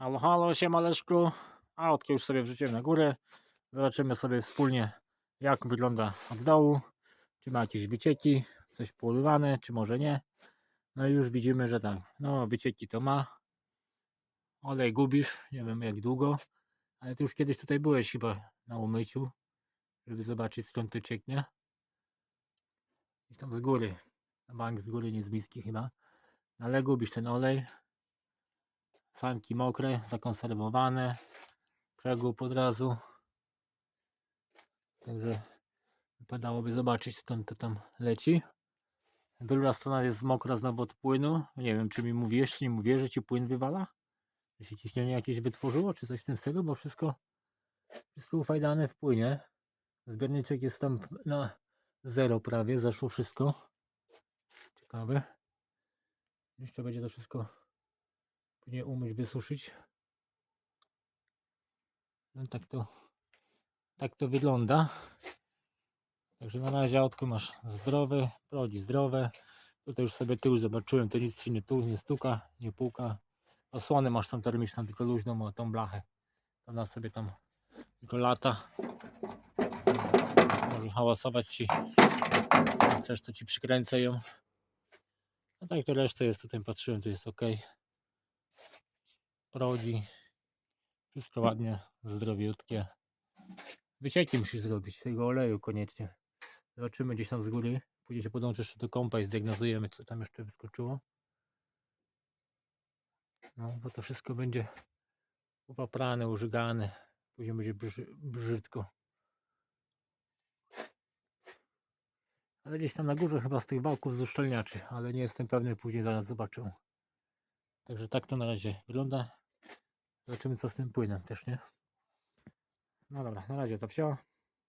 Halo, halo, siema Leszku. Autkę już sobie wrzuciłem na górę. Zobaczymy sobie wspólnie, jak wygląda od dołu. Czy ma jakieś wycieki, coś poływane, czy może nie. No i już widzimy, że tak. No, wycieki to ma. Olej gubisz, nie wiem jak długo. Ale ty już kiedyś tutaj byłeś chyba na umyciu, żeby zobaczyć skąd to cieknie. I tam z góry. Na bank z góry, nie z miski chyba. Ale gubisz ten olej. Sanki mokre, zakonserwowane. Przegub od razu. Także wypadałoby zobaczyć skąd to tam leci. Druga strona jest mokra znowu od płynu. Nie wiem czy mi mówisz, czy nie mówię, że ci płyn wywala? Że się ciśnienie jakieś wytworzyło, czy coś w tym stylu, bo wszystko wszystko ufajdane w płynie. Zbiorniczek jest tam na zero prawie, zaszło wszystko. Ciekawe. Jeszcze będzie to wszystko później umyć, wysuszyć. No tak to tak to wygląda. Także na razie autko masz zdrowe, progi zdrowe. Tutaj już sobie tył zobaczyłem, to nic ci nie tu, nie stuka, nie puka. Osłony masz tą termiczną, tylko luźną, o tą blachę. To ona sobie tam tylko lata. Może hałasować ci. Jak chcesz, to ci przykręcę ją. No tak, to resztę jest tutaj, patrzyłem, tu jest ok. Progi. Wszystko ładnie, zdrowiutkie. Wycieki musisz zrobić tego oleju koniecznie. Zobaczymy gdzieś tam z góry. Później się podłączę jeszcze do kompa i zdiagnozujemy, co tam jeszcze wyskoczyło. No, bo to wszystko będzie upaprane, użygane. Później będzie brzy, brzydko. Ale gdzieś tam na górze chyba z tych wałków z uszczelniaczy, ale nie jestem pewny, później zaraz zobaczę. Także tak to na razie wygląda. Zobaczymy co z tym płynem też, nie? No dobra, na razie to wsio.